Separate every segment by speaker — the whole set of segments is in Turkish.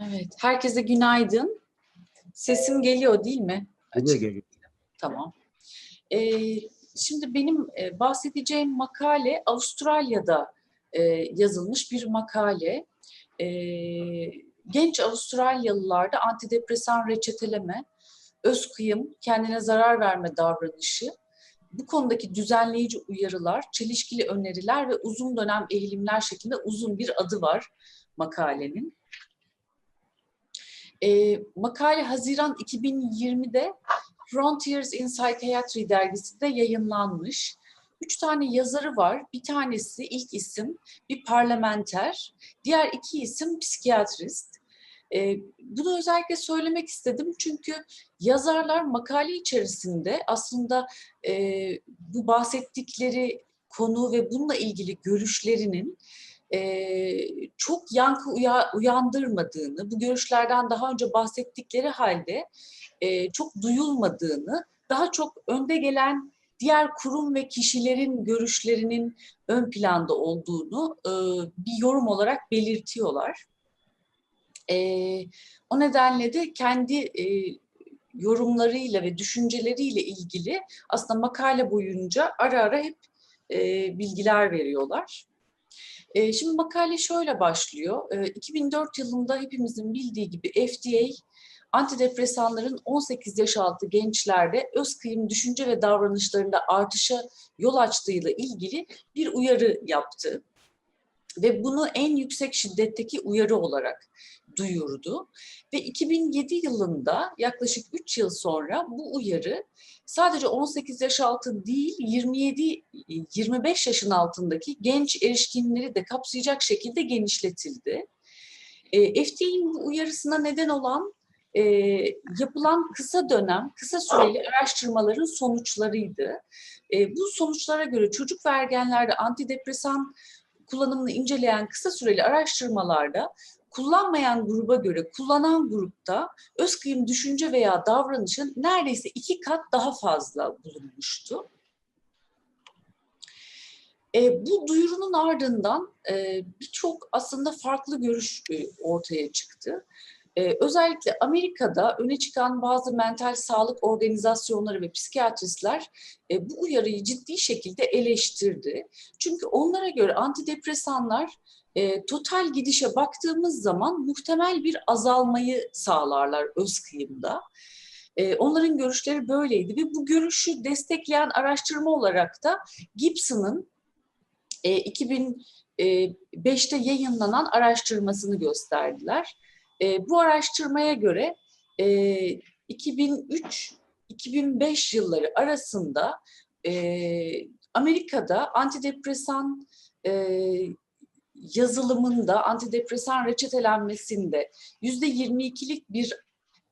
Speaker 1: Evet, herkese günaydın. Sesim geliyor değil mi?
Speaker 2: Geliyor geliyor.
Speaker 1: Tamam. Ee, şimdi benim e, bahsedeceğim makale Avustralya'da e, yazılmış bir makale. E, genç Avustralyalılarda antidepresan reçeteleme, öz kıyım, kendine zarar verme davranışı, bu konudaki düzenleyici uyarılar, çelişkili öneriler ve uzun dönem eğilimler şeklinde uzun bir adı var makalenin. E, makale Haziran 2020'de Frontiers in Psychiatry dergisinde yayınlanmış. Üç tane yazarı var. Bir tanesi ilk isim bir parlamenter, diğer iki isim psikiyatrist. E, bunu özellikle söylemek istedim çünkü yazarlar makale içerisinde aslında e, bu bahsettikleri konu ve bununla ilgili görüşlerinin e, çok yankı uya, uyandırmadığını, bu görüşlerden daha önce bahsettikleri halde e, çok duyulmadığını, daha çok önde gelen diğer kurum ve kişilerin görüşlerinin ön planda olduğunu e, bir yorum olarak belirtiyorlar. E, o nedenle de kendi e, yorumlarıyla ve düşünceleriyle ilgili aslında makale boyunca ara ara hep e, bilgiler veriyorlar. Şimdi makale şöyle başlıyor. E, 2004 yılında hepimizin bildiği gibi FDA antidepresanların 18 yaş altı gençlerde öz kıyım düşünce ve davranışlarında artışa yol açtığıyla ilgili bir uyarı yaptı. Ve bunu en yüksek şiddetteki uyarı olarak duyurdu. Ve 2007 yılında yaklaşık 3 yıl sonra bu uyarı sadece 18 yaş altı değil 27-25 yaşın altındaki genç erişkinleri de kapsayacak şekilde genişletildi. E, FDA'nin bu uyarısına neden olan e, yapılan kısa dönem, kısa süreli araştırmaların sonuçlarıydı. E, bu sonuçlara göre çocuk ve ergenlerde antidepresan kullanımını inceleyen kısa süreli araştırmalarda kullanmayan gruba göre kullanan grupta öz kıyım düşünce veya davranışın neredeyse iki kat daha fazla bulunmuştu. E, bu duyurunun ardından e, birçok aslında farklı görüş e, ortaya çıktı. Ee, özellikle Amerika'da öne çıkan bazı mental sağlık organizasyonları ve psikiyatristler e, bu uyarıyı ciddi şekilde eleştirdi. Çünkü onlara göre antidepresanlar e, total gidişe baktığımız zaman muhtemel bir azalmayı sağlarlar öz kıyımda. E, onların görüşleri böyleydi ve bu görüşü destekleyen araştırma olarak da Gibson'ın e, 2005'te yayınlanan araştırmasını gösterdiler. E, bu araştırmaya göre e, 2003-2005 yılları arasında e, Amerika'da antidepresan e, yazılımında, antidepresan reçetelenmesinde yüzde 22'lik bir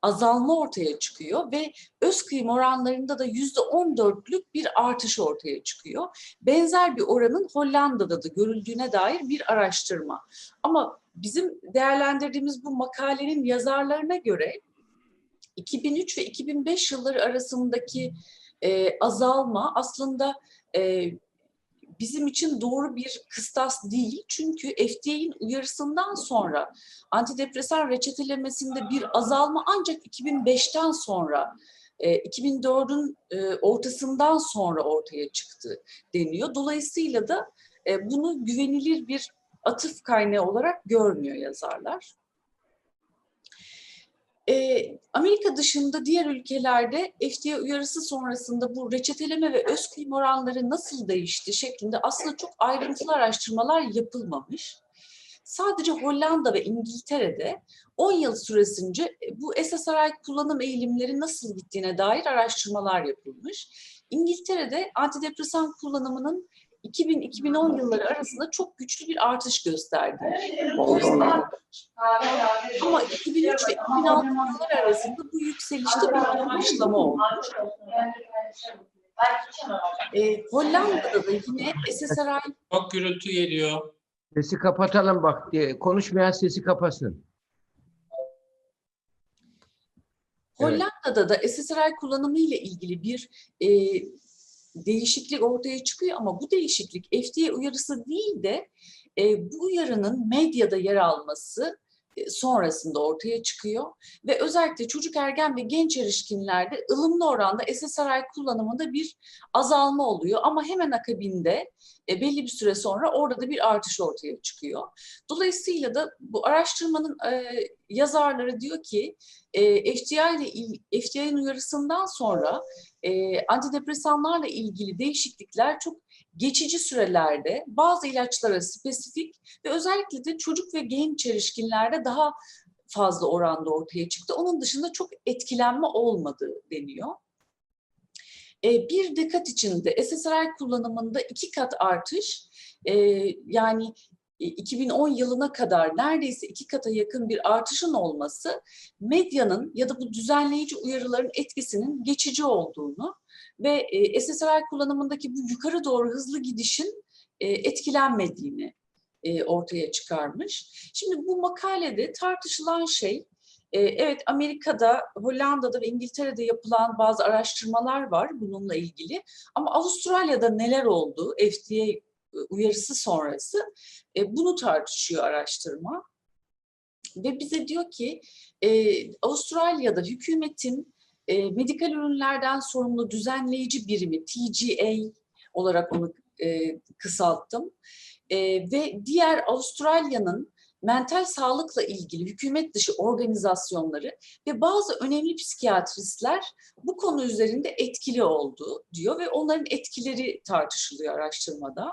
Speaker 1: azalma ortaya çıkıyor ve öz kıyım oranlarında da yüzde 14'lük bir artış ortaya çıkıyor. Benzer bir oranın Hollanda'da da görüldüğüne dair bir araştırma. Ama bizim değerlendirdiğimiz bu makalenin yazarlarına göre 2003 ve 2005 yılları arasındaki e, azalma aslında e, bizim için doğru bir kıstas değil. Çünkü FDA'nin uyarısından sonra antidepresan reçetelemesinde bir azalma ancak 2005'ten sonra 2004'ün e, e, ortasından sonra ortaya çıktı deniyor. Dolayısıyla da e, bunu güvenilir bir atıf kaynağı olarak görmüyor yazarlar. E, Amerika dışında diğer ülkelerde FDA uyarısı sonrasında bu reçeteleme ve öz kıyım oranları nasıl değişti şeklinde aslında çok ayrıntılı araştırmalar yapılmamış. Sadece Hollanda ve İngiltere'de 10 yıl süresince bu SSRI kullanım eğilimleri nasıl gittiğine dair araştırmalar yapılmış. İngiltere'de antidepresan kullanımının 2000-2010 yılları arasında çok güçlü bir artış gösterdi. Ama 2003 ve 2006 yılları arasında bu yükselişte bir yavaşlama oldu. Ee, Hollanda'da da yine SSRI...
Speaker 3: Çok gürültü geliyor.
Speaker 2: Sesi kapatalım bak diye. Konuşmayan sesi kapasın.
Speaker 1: Hollanda'da da SSRI kullanımı ile ilgili bir e, değişiklik ortaya çıkıyor ama bu değişiklik FDA uyarısı değil de e, bu uyarının medyada yer alması e, sonrasında ortaya çıkıyor. Ve özellikle çocuk ergen ve genç erişkinlerde ılımlı oranda SSRI kullanımında bir azalma oluyor. Ama hemen akabinde e, belli bir süre sonra orada da bir artış ortaya çıkıyor. Dolayısıyla da bu araştırmanın e, yazarları diyor ki e, FDI ile il- FDI'nin uyarısından sonra e, antidepresanlarla ilgili değişiklikler çok geçici sürelerde bazı ilaçlara spesifik ve özellikle de çocuk ve genç erişkinlerde daha fazla oranda ortaya çıktı. Onun dışında çok etkilenme olmadığı deniyor. E, bir dikkat içinde SSRI kullanımında iki kat artış, e, yani e, 2010 yılına kadar neredeyse iki kata yakın bir artışın olması medyanın ya da bu düzenleyici uyarıların etkisinin geçici olduğunu ve e, SSRI kullanımındaki bu yukarı doğru hızlı gidişin e, etkilenmediğini e, ortaya çıkarmış. Şimdi bu makalede tartışılan şey, e, evet Amerika'da, Hollanda'da ve İngiltere'de yapılan bazı araştırmalar var bununla ilgili. Ama Avustralya'da neler oldu FDA uyarısı sonrası e, bunu tartışıyor araştırma. Ve bize diyor ki e, Avustralya'da hükümetin e, medikal ürünlerden sorumlu düzenleyici birimi TGA olarak onu e, kısalttım. E, ve diğer Avustralya'nın mental sağlıkla ilgili hükümet dışı organizasyonları ve bazı önemli psikiyatristler bu konu üzerinde etkili oldu diyor ve onların etkileri tartışılıyor araştırmada.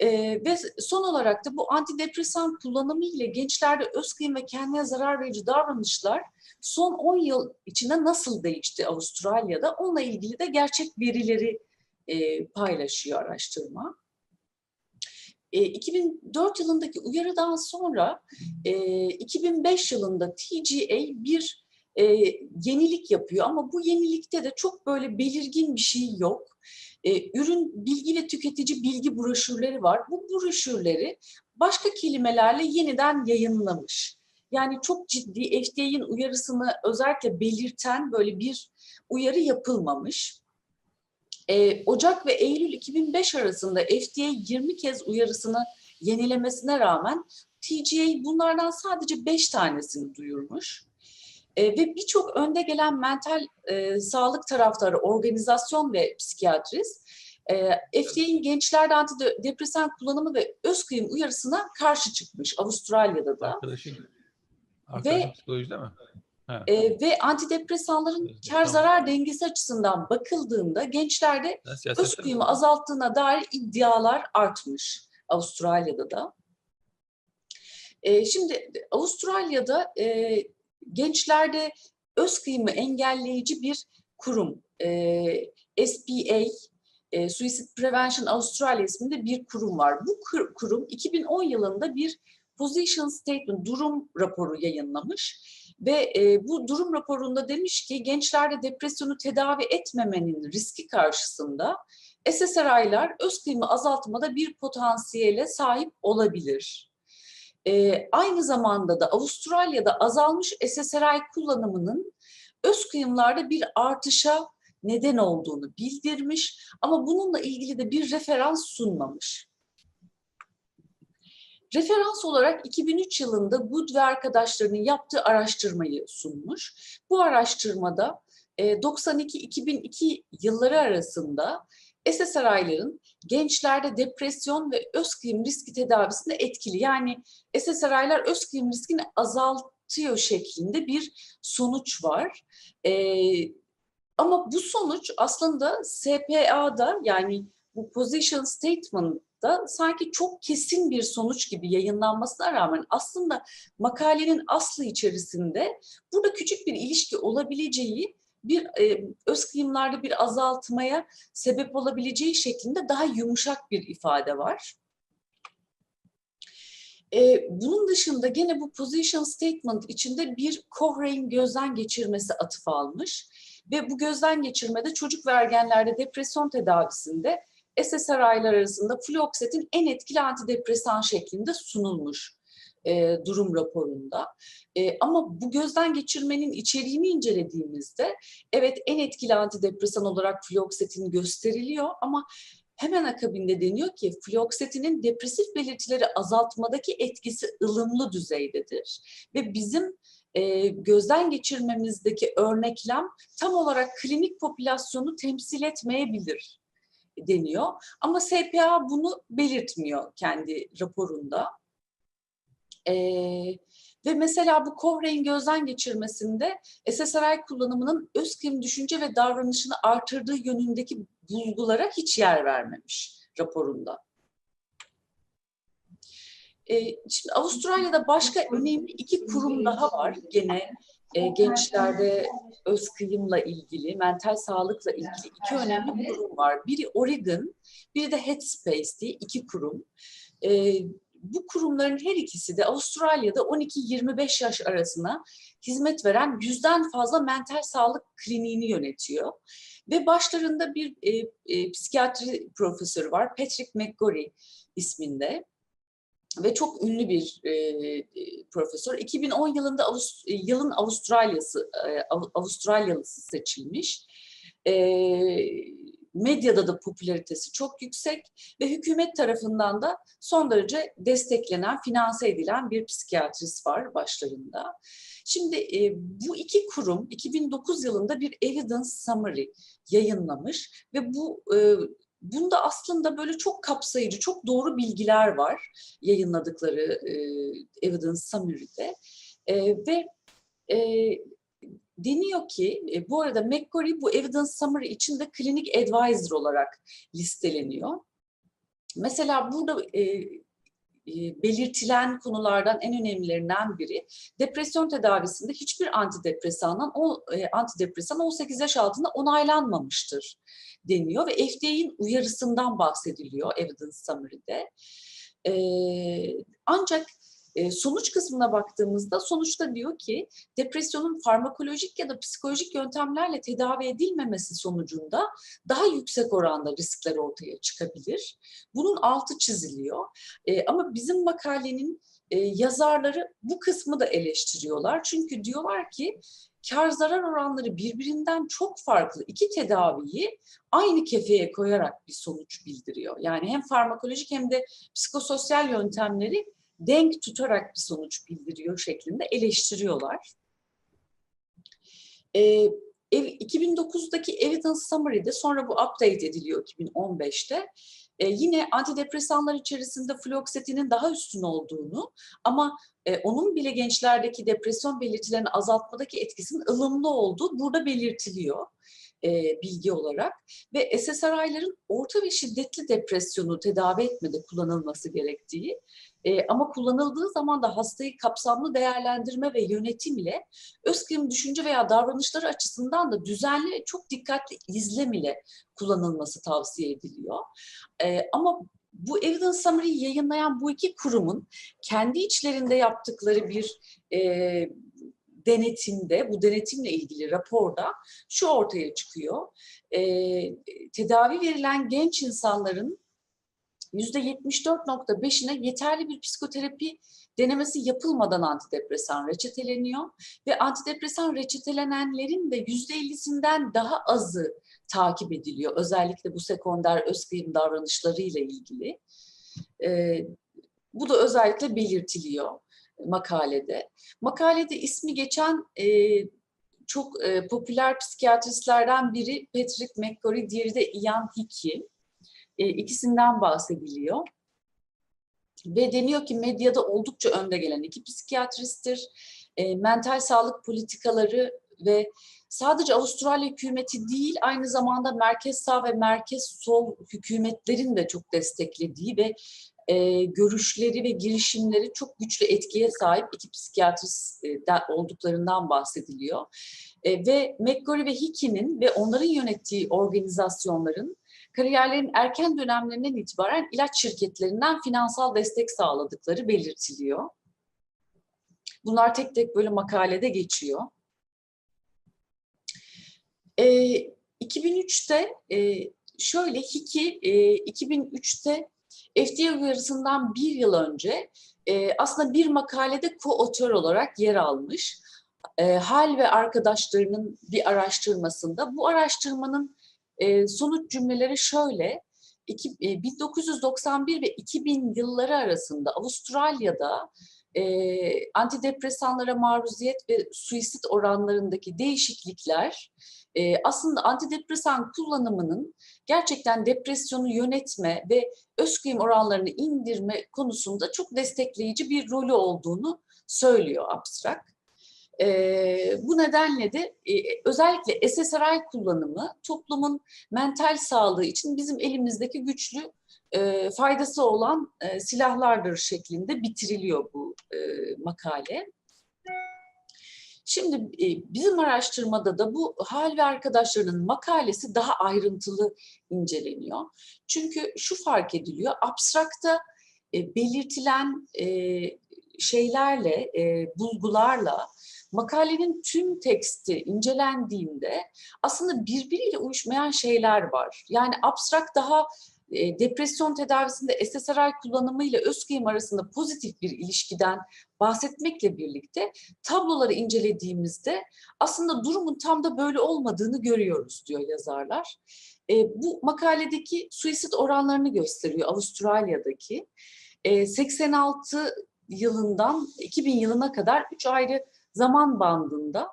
Speaker 1: Ee, ve son olarak da bu antidepresan kullanımı ile gençlerde özkıyım ve kendine zarar verici davranışlar son 10 yıl içinde nasıl değişti Avustralya'da? Onunla ilgili de gerçek verileri e, paylaşıyor araştırma. E, 2004 yılındaki uyarıdan sonra e, 2005 yılında TGA bir e, yenilik yapıyor ama bu yenilikte de çok böyle belirgin bir şey yok. E, ürün bilgi ve tüketici bilgi broşürleri var. Bu broşürleri başka kelimelerle yeniden yayınlamış. Yani çok ciddi FDA'nin uyarısını özellikle belirten böyle bir uyarı yapılmamış. Ee, Ocak ve Eylül 2005 arasında FDA 20 kez uyarısını yenilemesine rağmen TGA bunlardan sadece 5 tanesini duyurmuş. Ee, ve birçok önde gelen mental e, sağlık taraftarı, organizasyon ve psikiyatrist e, FDA'nin gençlerde antidepresan kullanımı ve öz kıyım uyarısına karşı çıkmış Avustralya'da da.
Speaker 3: Arkadaşın, arkadaşın psikolojide mi? Ha.
Speaker 1: E, ve antidepresanların
Speaker 3: Evet,
Speaker 1: kar
Speaker 3: tamam.
Speaker 1: zarar dengesi açısından bakıldığında gençlerde öz kıyımı
Speaker 3: misin?
Speaker 1: azalttığına dair iddialar artmış Avustralya'da da. E, şimdi Avustralya'da e, gençlerde öz kıyımı engelleyici bir kurum e, SPA e, Suicide Prevention Australia isminde bir kurum var. Bu kur- kurum 2010 yılında bir Position Statement, durum raporu yayınlamış ve e, bu durum raporunda demiş ki gençlerde depresyonu tedavi etmemenin riski karşısında SSRI'lar öz kıyımı azaltmada bir potansiyele sahip olabilir. E, aynı zamanda da Avustralya'da azalmış SSRI kullanımının öz kıyımlarda bir artışa neden olduğunu bildirmiş ama bununla ilgili de bir referans sunmamış. Referans olarak 2003 yılında Good ve arkadaşlarının yaptığı araştırmayı sunmuş. Bu araştırmada e, 92-2002 yılları arasında SSRI'ların gençlerde depresyon ve öz kıyım riski tedavisinde etkili. Yani SSRI'lar öz kıyım riskini azaltıyor şeklinde bir sonuç var. E, ama bu sonuç aslında SPA'da yani bu position statement'da sanki çok kesin bir sonuç gibi yayınlanmasına rağmen aslında makalenin aslı içerisinde burada küçük bir ilişki olabileceği bir e, öz kıyımlarda bir azaltmaya sebep olabileceği şeklinde daha yumuşak bir ifade var. E, bunun dışında gene bu position statement içinde bir Cochrane gözden geçirmesi atıf almış ve bu gözden geçirmede çocuk ve ergenlerde depresyon tedavisinde SSRI'lar arasında fluoksetin en etkili antidepresan şeklinde sunulmuş e, durum raporunda. E, ama bu gözden geçirmenin içeriğini incelediğimizde evet en etkili antidepresan olarak fluoksetin gösteriliyor ama hemen akabinde deniyor ki fluoksetinin depresif belirtileri azaltmadaki etkisi ılımlı düzeydedir. Ve bizim e, gözden geçirmemizdeki örneklem tam olarak klinik popülasyonu temsil etmeyebilir deniyor. Ama SPA bunu belirtmiyor kendi raporunda. E, ve mesela bu Cochrane gözden geçirmesinde SSRI kullanımının öz düşünce ve davranışını artırdığı yönündeki bulgulara hiç yer vermemiş raporunda. E, şimdi Avustralya'da başka önemli iki kurum daha var gene e, gençlerde öz kıyımla ilgili, mental sağlıkla ilgili iki önemli kurum var. Biri Oregon, biri de Headspace diye iki kurum. E, bu kurumların her ikisi de Avustralya'da 12-25 yaş arasına hizmet veren yüzden fazla mental sağlık kliniğini yönetiyor. Ve başlarında bir e, e, psikiyatri profesörü var, Patrick McGorry isminde ve çok ünlü bir e, e, profesör. 2010 yılında Avust yılın Avustralyası e, Avustralyalısı seçilmiş. E, medyada da popülaritesi çok yüksek ve hükümet tarafından da son derece desteklenen, finanse edilen bir psikiyatrist var başlarında. Şimdi e, bu iki kurum 2009 yılında bir evidence summary yayınlamış ve bu e, Bunda aslında böyle çok kapsayıcı, çok doğru bilgiler var yayınladıkları e, Evidence Summary'de. E, ve e, deniyor ki, e, bu arada McCory bu Evidence Summary içinde klinik advisor olarak listeleniyor. Mesela burada e, belirtilen konulardan en önemlilerinden biri depresyon tedavisinde hiçbir antidepresandan o e, antidepresan 18 yaş altında onaylanmamıştır deniyor ve FDA'nin uyarısından bahsediliyor Evidence Summary'de. E, ancak e, sonuç kısmına baktığımızda sonuçta diyor ki depresyonun farmakolojik ya da psikolojik yöntemlerle tedavi edilmemesi sonucunda daha yüksek oranda riskler ortaya çıkabilir. Bunun altı çiziliyor. E, ama bizim makalenin e, yazarları bu kısmı da eleştiriyorlar. Çünkü diyorlar ki kar zarar oranları birbirinden çok farklı iki tedaviyi aynı kefeye koyarak bir sonuç bildiriyor. Yani hem farmakolojik hem de psikososyal yöntemleri denk tutarak bir sonuç bildiriyor şeklinde eleştiriyorlar. Ee, 2009'daki Evidence Summary'de sonra bu update ediliyor 2015'te. Ee, yine antidepresanlar içerisinde fluoksetinin daha üstün olduğunu ama e, onun bile gençlerdeki depresyon belirtilerini azaltmadaki etkisinin ılımlı olduğu burada belirtiliyor e, bilgi olarak ve SSRI'ların orta ve şiddetli depresyonu tedavi etmede kullanılması gerektiği e, ama kullanıldığı zaman da hastayı kapsamlı değerlendirme ve yönetim ile özkrim düşünce veya davranışları açısından da düzenli çok dikkatli izlem ile kullanılması tavsiye ediliyor. E, ama bu Evidence Summary yayınlayan bu iki kurumun kendi içlerinde yaptıkları bir e, denetimde, bu denetimle ilgili raporda şu ortaya çıkıyor. E, tedavi verilen genç insanların %74.5'ine yeterli bir psikoterapi denemesi yapılmadan antidepresan reçeteleniyor ve antidepresan reçetelenenlerin de %50'sinden daha azı takip ediliyor. Özellikle bu sekonder öz kıyım davranışlarıyla ilgili. Ee, bu da özellikle belirtiliyor makalede. Makalede ismi geçen e, çok e, popüler psikiyatristlerden biri Patrick McGorry, diğeri de Ian Hickey. E, ikisinden bahsediliyor. Ve deniyor ki medyada oldukça önde gelen iki psikiyatristtir. E, mental sağlık politikaları ve sadece Avustralya hükümeti değil aynı zamanda merkez sağ ve merkez sol hükümetlerin de çok desteklediği ve e, görüşleri ve girişimleri çok güçlü etkiye sahip iki psikiyatrist e, olduklarından bahsediliyor. E, ve McGorry ve Hickey'nin ve onların yönettiği organizasyonların kariyerlerin erken dönemlerinden itibaren ilaç şirketlerinden finansal destek sağladıkları belirtiliyor. Bunlar tek tek böyle makalede geçiyor. E, 2003'te e, şöyle Hiki e, 2003'te FDA uyarısından bir yıl önce e, aslında bir makalede ko-otör olarak yer almış. E, Hal ve arkadaşlarının bir araştırmasında bu araştırmanın e, sonuç cümleleri şöyle. iki- e, 1991 ve 2000 yılları arasında Avustralya'da e, antidepresanlara maruziyet ve suisit oranlarındaki değişiklikler e, aslında antidepresan kullanımının gerçekten depresyonu yönetme ve özkıyım oranlarını indirme konusunda çok destekleyici bir rolü olduğunu söylüyor abstrak. Ee, bu nedenle de e, özellikle SSRI kullanımı toplumun mental sağlığı için bizim elimizdeki güçlü e, faydası olan e, silahlardır şeklinde bitiriliyor bu e, makale. Şimdi e, bizim araştırmada da bu hal ve arkadaşlarının makalesi daha ayrıntılı inceleniyor. Çünkü şu fark ediliyor, abstrakta e, belirtilen e, şeylerle, e, bulgularla makalenin tüm teksti incelendiğinde aslında birbiriyle uyuşmayan şeyler var. Yani abstrak daha e, depresyon tedavisinde SSRI kullanımı ile özkıyım arasında pozitif bir ilişkiden bahsetmekle birlikte tabloları incelediğimizde aslında durumun tam da böyle olmadığını görüyoruz diyor yazarlar. E, bu makaledeki suisit oranlarını gösteriyor Avustralya'daki. E, 86 yılından 2000 yılına kadar üç ayrı zaman bandında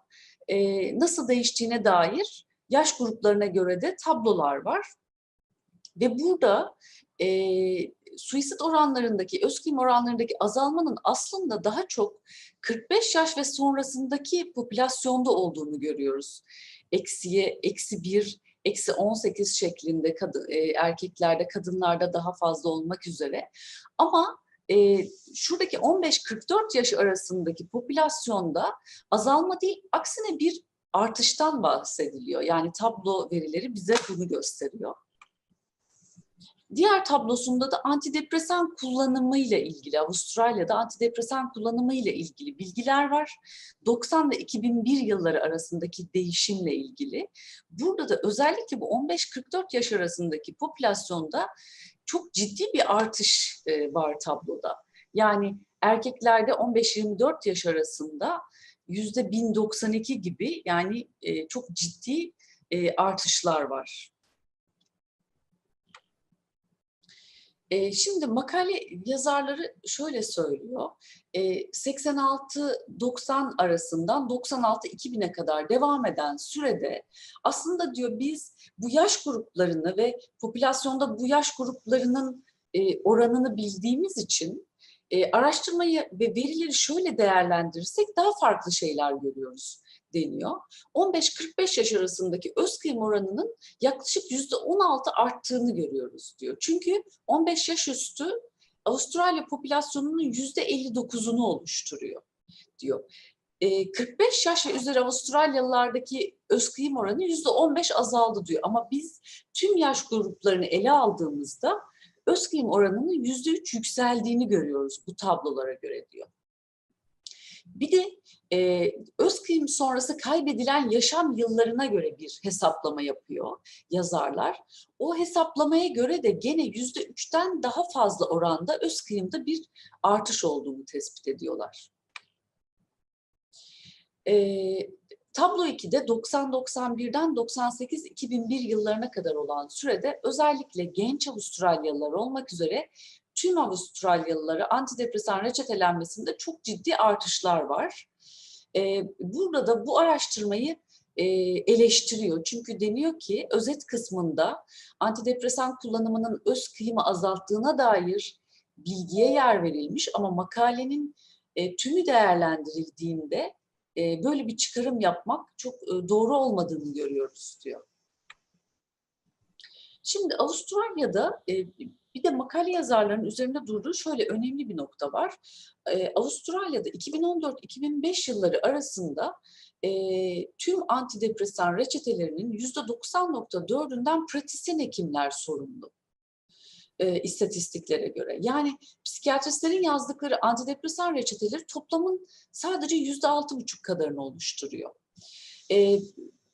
Speaker 1: e, nasıl değiştiğine dair yaş gruplarına göre de tablolar var. Ve burada e, suisit oranlarındaki, özkıyım oranlarındaki azalmanın aslında daha çok 45 yaş ve sonrasındaki popülasyonda olduğunu görüyoruz. Eksiye, eksi 1, eksi 18 şeklinde kadın, e, erkeklerde, kadınlarda daha fazla olmak üzere. Ama e, şuradaki 15-44 yaş arasındaki popülasyonda azalma değil, aksine bir artıştan bahsediliyor. Yani tablo verileri bize bunu gösteriyor. Diğer tablosunda da antidepresan kullanımı ile ilgili, Avustralya'da antidepresan kullanımı ile ilgili bilgiler var. 90 ve 2001 yılları arasındaki değişimle ilgili. Burada da özellikle bu 15-44 yaş arasındaki popülasyonda çok ciddi bir artış e, var tabloda. Yani erkeklerde 15-24 yaş arasında yüzde 1092 gibi yani e, çok ciddi e, artışlar var. E, şimdi makale yazarları şöyle söylüyor. E, 86-90 arasından 96-2000'e kadar devam eden sürede aslında diyor biz bu yaş gruplarını ve popülasyonda bu yaş gruplarının e, oranını bildiğimiz için e, araştırmayı ve verileri şöyle değerlendirirsek daha farklı şeyler görüyoruz deniyor. 15-45 yaş arasındaki öz kıyım oranının yaklaşık %16 arttığını görüyoruz diyor. Çünkü 15 yaş üstü Avustralya popülasyonunun %59'unu oluşturuyor diyor. E, 45 yaş ve üzeri Avustralyalılardaki öz kıyım oranı %15 azaldı diyor. Ama biz tüm yaş gruplarını ele aldığımızda öz kıyım oranının %3 yükseldiğini görüyoruz bu tablolara göre diyor. Bir de e, öz kıyım sonrası kaybedilen yaşam yıllarına göre bir hesaplama yapıyor yazarlar. O hesaplamaya göre de gene yüzde üçten daha fazla oranda öz kıyımda bir artış olduğunu tespit ediyorlar. E, tablo 2'de 90-91'den 98-2001 yıllarına kadar olan sürede özellikle genç Avustralyalılar olmak üzere tüm Avustralyalılara antidepresan reçetelenmesinde çok ciddi artışlar var. Ee, burada da bu araştırmayı e, eleştiriyor. Çünkü deniyor ki özet kısmında antidepresan kullanımının öz kıyımı azalttığına dair bilgiye yer verilmiş ama makalenin e, tümü değerlendirildiğinde e, böyle bir çıkarım yapmak çok e, doğru olmadığını görüyoruz diyor. Şimdi Avustralya'da e, bir de makale yazarlarının üzerinde durduğu şöyle önemli bir nokta var. Ee, Avustralya'da 2014-2005 yılları arasında e, tüm antidepresan reçetelerinin %90.4'ünden pratisyen hekimler sorumlu e, istatistiklere göre. Yani psikiyatristlerin yazdıkları antidepresan reçeteleri toplamın sadece %6,5 kadarını oluşturuyor. E,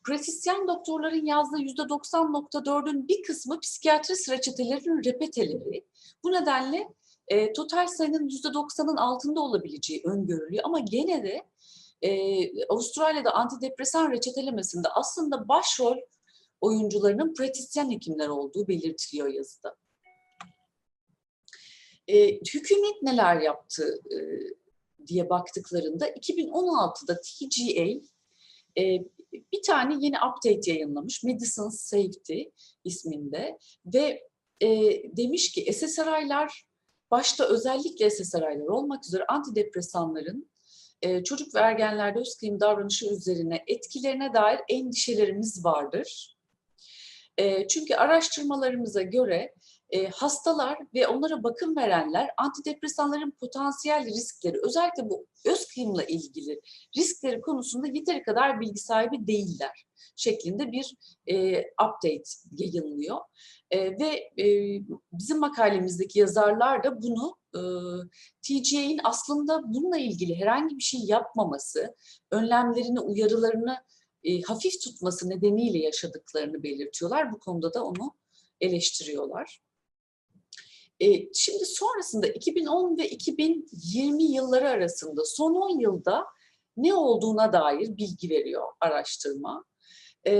Speaker 1: pratisyen doktorların yazdığı yüzde 90.4'ün bir kısmı psikiyatrist reçetelerinin repeteleri. Bu nedenle e, total sayının yüzde 90'ın altında olabileceği öngörülüyor. Ama gene de e, Avustralya'da antidepresan reçetelemesinde aslında başrol oyuncularının pratisyen hekimler olduğu belirtiliyor yazıda. E, hükümet neler yaptı e, diye baktıklarında 2016'da TGA e, bir tane yeni update yayınlamış. Medicine Safety isminde ve e, demiş ki SSRI'lar başta özellikle SSRI'lar olmak üzere antidepresanların e, çocuk ve ergenlerde öz kıyım davranışı üzerine etkilerine dair endişelerimiz vardır. E, çünkü araştırmalarımıza göre e, hastalar ve onlara bakım verenler antidepresanların potansiyel riskleri, özellikle bu öz kıyımla ilgili riskleri konusunda yeteri kadar bilgi sahibi değiller şeklinde bir e, update yayınlıyor. E, ve e, bizim makalemizdeki yazarlar da bunu e, TGA'in aslında bununla ilgili herhangi bir şey yapmaması, önlemlerini, uyarılarını e, hafif tutması nedeniyle yaşadıklarını belirtiyorlar. Bu konuda da onu eleştiriyorlar. E, şimdi sonrasında 2010 ve 2020 yılları arasında son 10 yılda ne olduğuna dair bilgi veriyor araştırma. E,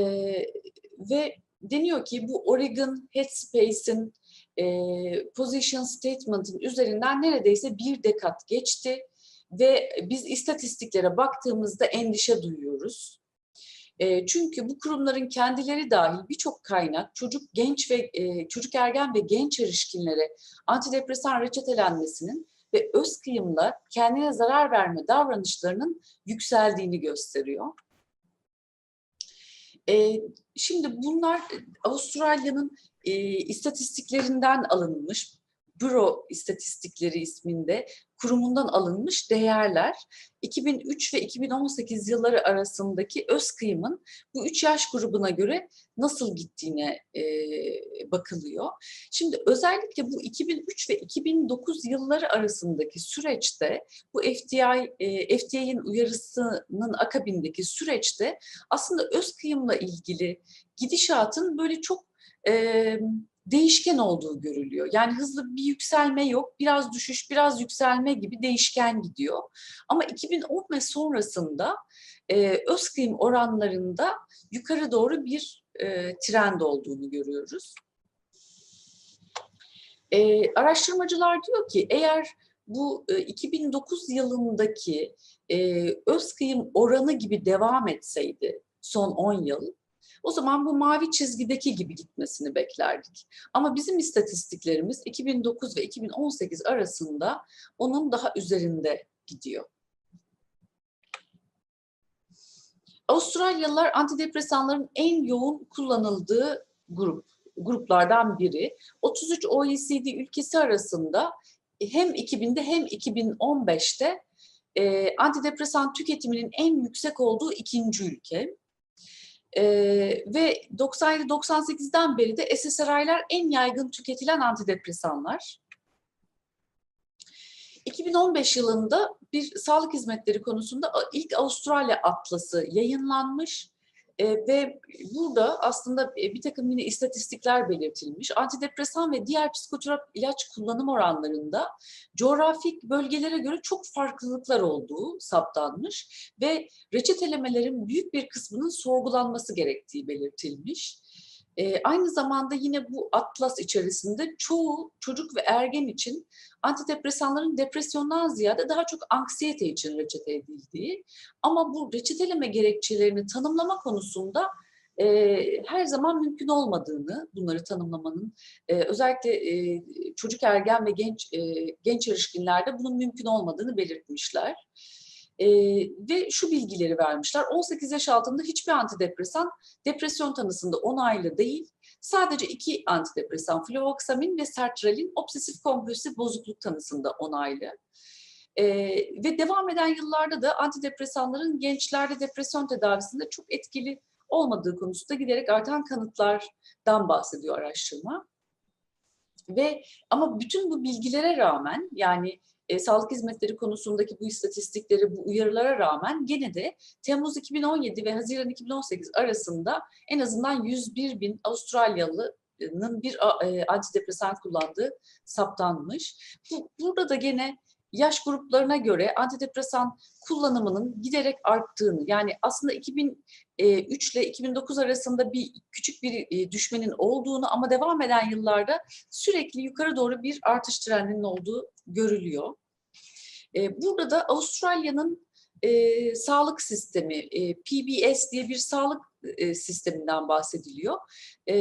Speaker 1: ve deniyor ki bu Oregon Headspace'in e, Position Statement'ın üzerinden neredeyse bir dekat geçti ve biz istatistiklere baktığımızda endişe duyuyoruz. Çünkü bu kurumların kendileri dahil birçok kaynak çocuk, genç ve e, çocuk ergen ve genç erişkinlere antidepresan reçetelenmesinin ve öz kıyımla kendine zarar verme davranışlarının yükseldiğini gösteriyor. E, şimdi bunlar Avustralya'nın e, istatistiklerinden alınmış, Büro İstatistikleri isminde kurumundan alınmış değerler 2003 ve 2018 yılları arasındaki öz kıyımın bu üç yaş grubuna göre nasıl gittiğine e, bakılıyor. Şimdi özellikle bu 2003 ve 2009 yılları arasındaki süreçte bu FDI, e, FDA'nın uyarısının akabindeki süreçte aslında öz kıyımla ilgili gidişatın böyle çok e, değişken olduğu görülüyor. Yani hızlı bir yükselme yok, biraz düşüş, biraz yükselme gibi değişken gidiyor. Ama 2010 ve sonrasında e, öz kıyım oranlarında yukarı doğru bir e, trend olduğunu görüyoruz. E, araştırmacılar diyor ki eğer bu e, 2009 yılındaki e, öz kıyım oranı gibi devam etseydi son 10 yıl, o zaman bu mavi çizgideki gibi gitmesini beklerdik. Ama bizim istatistiklerimiz 2009 ve 2018 arasında onun daha üzerinde gidiyor. Avustralyalılar antidepresanların en yoğun kullanıldığı grup gruplardan biri. 33 OECD ülkesi arasında hem 2000'de hem 2015'te e, antidepresan tüketiminin en yüksek olduğu ikinci ülke. Ee, ve 97-98'den beri de SSRI'ler en yaygın tüketilen antidepresanlar. 2015 yılında bir sağlık hizmetleri konusunda ilk Avustralya Atlası yayınlanmış e, ve burada aslında bir takım yine istatistikler belirtilmiş. Antidepresan ve diğer psikotrop ilaç kullanım oranlarında coğrafik bölgelere göre çok farklılıklar olduğu saptanmış ve reçetelemelerin büyük bir kısmının sorgulanması gerektiği belirtilmiş. E, aynı zamanda yine bu atlas içerisinde çoğu çocuk ve ergen için antidepresanların depresyondan ziyade daha çok anksiyete için reçete edildiği ama bu reçeteleme gerekçelerini tanımlama konusunda e, her zaman mümkün olmadığını bunları tanımlamanın e, özellikle e, çocuk ergen ve genç e, genç erişkinlerde bunun mümkün olmadığını belirtmişler. E, ve şu bilgileri vermişler. 18 yaş altında hiçbir antidepresan depresyon tanısında onaylı değil. Sadece iki antidepresan fluvoxamin ve sertralin obsesif kompulsif bozukluk tanısında onaylı. Ee, ve devam eden yıllarda da antidepresanların gençlerde depresyon tedavisinde çok etkili olmadığı konusunda giderek artan kanıtlardan bahsediyor araştırma. Ve ama bütün bu bilgilere rağmen yani e, sağlık hizmetleri konusundaki bu istatistikleri, bu uyarılara rağmen gene de Temmuz 2017 ve Haziran 2018 arasında en azından 101 bin Avustralyalı'nın bir e, antidepresan kullandığı saptanmış. Bu, burada da gene yaş gruplarına göre antidepresan kullanımının giderek arttığını yani aslında 2003 ile 2009 arasında bir küçük bir e, düşmenin olduğunu ama devam eden yıllarda sürekli yukarı doğru bir artış trendinin olduğu görülüyor. E, Burada da Avustralya'nın e, sağlık sistemi, e, PBS diye bir sağlık e, sisteminden bahsediliyor. E,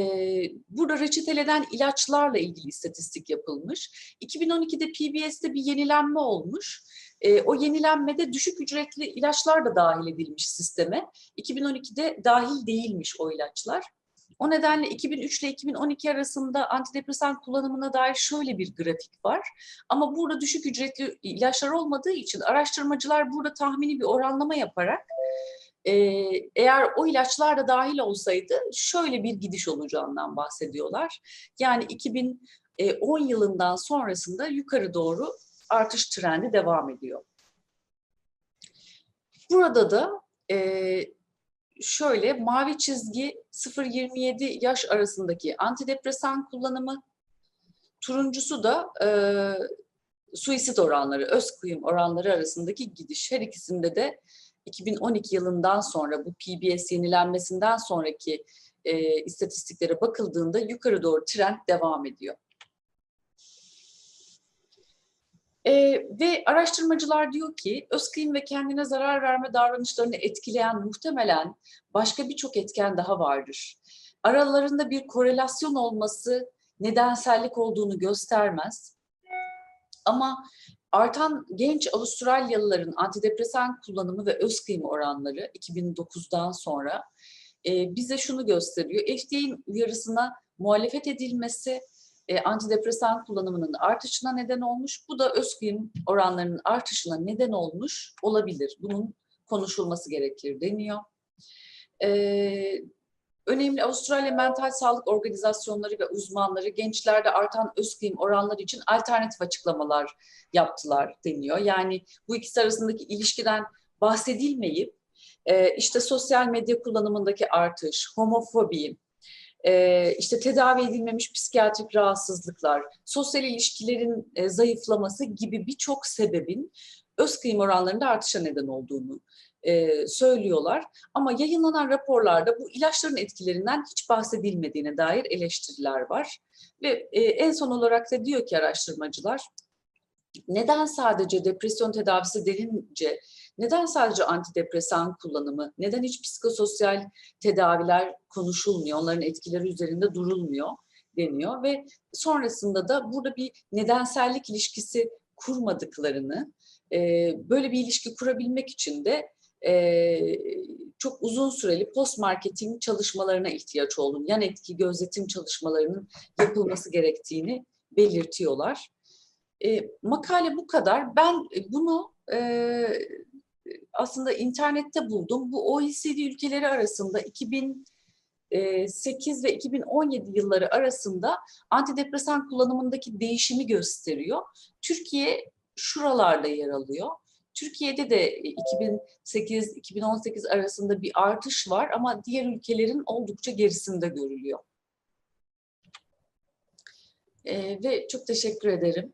Speaker 1: burada reçetelenen ilaçlarla ilgili istatistik yapılmış. 2012'de PBS'te bir yenilenme olmuş. E, o yenilenmede düşük ücretli ilaçlar da dahil edilmiş sisteme. 2012'de dahil değilmiş o ilaçlar. O nedenle 2003 ile 2012 arasında antidepresan kullanımına dair şöyle bir grafik var. Ama burada düşük ücretli ilaçlar olmadığı için araştırmacılar burada tahmini bir oranlama yaparak e, eğer o ilaçlar da dahil olsaydı şöyle bir gidiş olacağından bahsediyorlar. Yani 2010 yılından sonrasında yukarı doğru artış trendi devam ediyor. Burada da e, şöyle mavi çizgi 0-27 yaş arasındaki antidepresan kullanımı, turuncusu da e, suisit oranları, öz kıyım oranları arasındaki gidiş. Her ikisinde de 2012 yılından sonra bu PBS yenilenmesinden sonraki e, istatistiklere bakıldığında yukarı doğru trend devam ediyor. E, ve araştırmacılar diyor ki öz ve kendine zarar verme davranışlarını etkileyen muhtemelen başka birçok etken daha vardır. Aralarında bir korelasyon olması nedensellik olduğunu göstermez. Ama artan genç Avustralyalıların antidepresan kullanımı ve öz oranları 2009'dan sonra e, bize şunu gösteriyor. FDA'nin uyarısına muhalefet edilmesi e, antidepresan kullanımının artışına neden olmuş. Bu da öz kıyım oranlarının artışına neden olmuş olabilir. Bunun konuşulması gerekir deniyor. E, önemli Avustralya Mental Sağlık Organizasyonları ve uzmanları gençlerde artan öz kıyım oranları için alternatif açıklamalar yaptılar deniyor. Yani bu ikisi arasındaki ilişkiden bahsedilmeyip e, işte sosyal medya kullanımındaki artış, homofobi, e, işte tedavi edilmemiş psikiyatrik rahatsızlıklar, sosyal ilişkilerin e, zayıflaması gibi birçok sebebin öz kıyım oranlarında artışa neden olduğunu e, söylüyorlar. Ama yayınlanan raporlarda bu ilaçların etkilerinden hiç bahsedilmediğine dair eleştiriler var. Ve en son olarak da diyor ki araştırmacılar, neden sadece depresyon tedavisi denince, neden sadece antidepresan kullanımı, neden hiç psikososyal tedaviler konuşulmuyor, onların etkileri üzerinde durulmuyor deniyor ve sonrasında da burada bir nedensellik ilişkisi kurmadıklarını, e, böyle bir ilişki kurabilmek için de e, çok uzun süreli post marketing çalışmalarına ihtiyaç olduğunu, yan etki gözetim çalışmalarının yapılması gerektiğini belirtiyorlar. E, makale bu kadar. Ben bunu e, aslında internette buldum. Bu OECD ülkeleri arasında 2008 ve 2017 yılları arasında antidepresan kullanımındaki değişimi gösteriyor. Türkiye şuralarda yer alıyor. Türkiye'de de 2008-2018 arasında bir artış var ama diğer ülkelerin oldukça gerisinde görülüyor. Ee, ve çok teşekkür ederim.